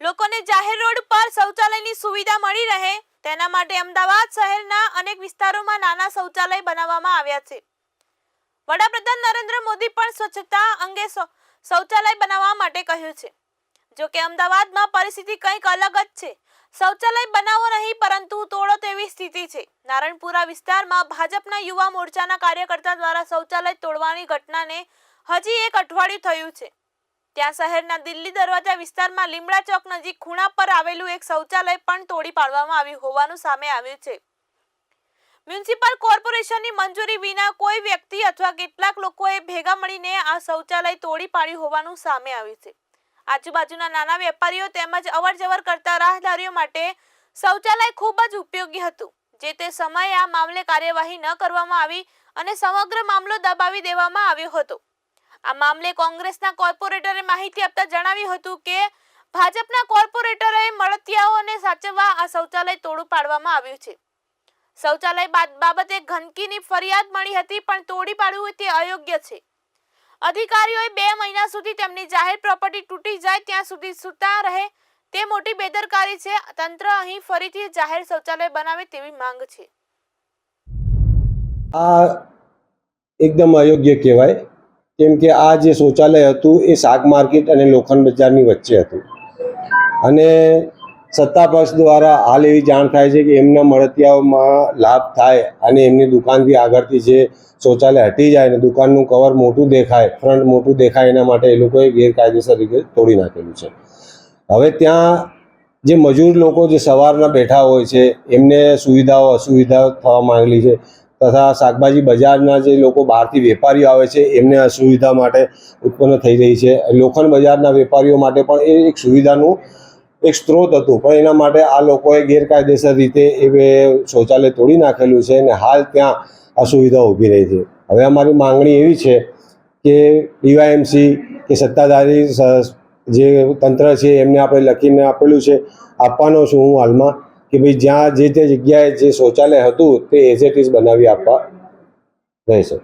લોકોને જાહેર રોડ પર શૌચાલયની સુવિધા મળી રહે, તેના માટે અમદાવાદ શહેરના અનેક વિસ્તારોમાં નાના શૌચાલય બનાવવામાં આવ્યા છે. વડાપ્રધાન નરેન્દ્ર મોદી પણ સ્વચ્છતા અંગે શૌચાલય બનાવવા માટે કહ્યું છે. જો કે અમદાવાદમાં પરિસ્થિતિ કંઈક અલગ જ છે. શૌચાલય બનાવો નહીં, પરંતુ તોડો તેવી સ્થિતિ છે. નારણપુરા વિસ્તારમાં ભાજપના યુવા મોરચાના કાર્યકર્તા દ્વારા શૌચાલય તોડવાની ઘટનાને હજી એક અઠવાડિયું થયું છે. ત્યાં શહેરના દિલ્હી દરવાજા વિસ્તારમાં લીમડા ચોક નજીક ખૂણા પર આવેલું એક શૌચાલય પણ તોડી પાડવામાં આવ્યું હોવાનું સામે આવ્યું છે. મ્યુનિસિપલ કોર્પોરેશનની મંજૂરી વિના કોઈ વ્યક્તિ અથવા કેટલાક લોકોએ ભેગા મળીને આ શૌચાલય તોડી પાડ્યું હોવાનું સામે આવ્યું છે. આજુબાજુના નાના વેપારીઓ તેમજ અવરજવર કરતા રાહદારીઓ માટે શૌચાલય ખૂબ જ ઉપયોગી હતું, જે તે સમયે આ મામલે કાર્યવાહી ન કરવામાં આવી અને સમગ્ર મામલો દબાવી દેવામાં આવ્યો હતો. આ મામલે કોંગ્રેસના કોર્પોરેટરે માહિતી આપતા જણાવ્યું હતું કે, ભાજપના કોર્પોરેટરે મળતિયાઓને સાચવવા આ શૌચાલય તોડું પાડવામાં આવ્યું છે. શૌચાલય બાદ બાબતે ગંદકીની ફરિયાદ મળી હતી, પણ તોડી પાડવું તે અયોગ્ય છે. અધિકારીઓએ બે મહિના સુધી તેમની જાહેર પ્રોપર્ટી તૂટી જાય ત્યાં સુધી સૂતા રહે, તે મોટી બેદરકારી છે. તંત્ર અહીં ફરીથી જાહેર શૌચાલય બનાવે તેવી માંગ છે. આ એકદમ અયોગ્ય કહેવાય. કેમ કે આ જે શૌચાલય હતું એ શાક માર્કેટ અને લોખંડ બજારની વચ્ચે હતું. અને સત્તા પક્ષ દ્વારા હાલ એવી જાણ થાય છે કે એમના મળતિયાઓમાં લાભ થાય અને એમની દુકાનથી આગળથી જે શૌચાલય હટી જાય અને દુકાનનું કવર મોટું દેખાય, ફ્રન્ટ મોટું દેખાય, એના માટે એ લોકોએ ગેરકાયદેસર રીતે તોડી નાખેલું છે. હવે ત્યાં જે મજૂર લોકો જે સવારના બેઠા હોય છે, એમને સુવિધાઓ, અસુવિધાઓ થવા માંગેલી છે. તથા શાકભાજી બજારના જે લોકો બહારથી વેપારીઓ આવે છે, એમને અસુવિધા માટે ઉત્પન્ન થઈ રહી છે. લોખંડ બજારના વેપારીઓ માટે પણ એ એક સુવિધાનું એક સ્ત્રોત હતું. પણ એના માટે આ લોકોએ ગેરકાયદેસર રીતે એ શૌચાલય તોડી નાખેલું છે અને હાલ ત્યાં અસુવિધા ઊભી રહી છે. હવે અમારી માંગણી એવી છે કે ડીવાયએમસી કે સત્તાધારી જે તંત્ર છે એમને આપણે લખીને આપેલું છે, આપવાનો છું હું હાલમાં કે ભાઈ જ્યાં જે તે જગ્યાએ જે શૌચાલય હતું તે એઝ ઇટ ઇઝ બનાવી આપવા. રહેશે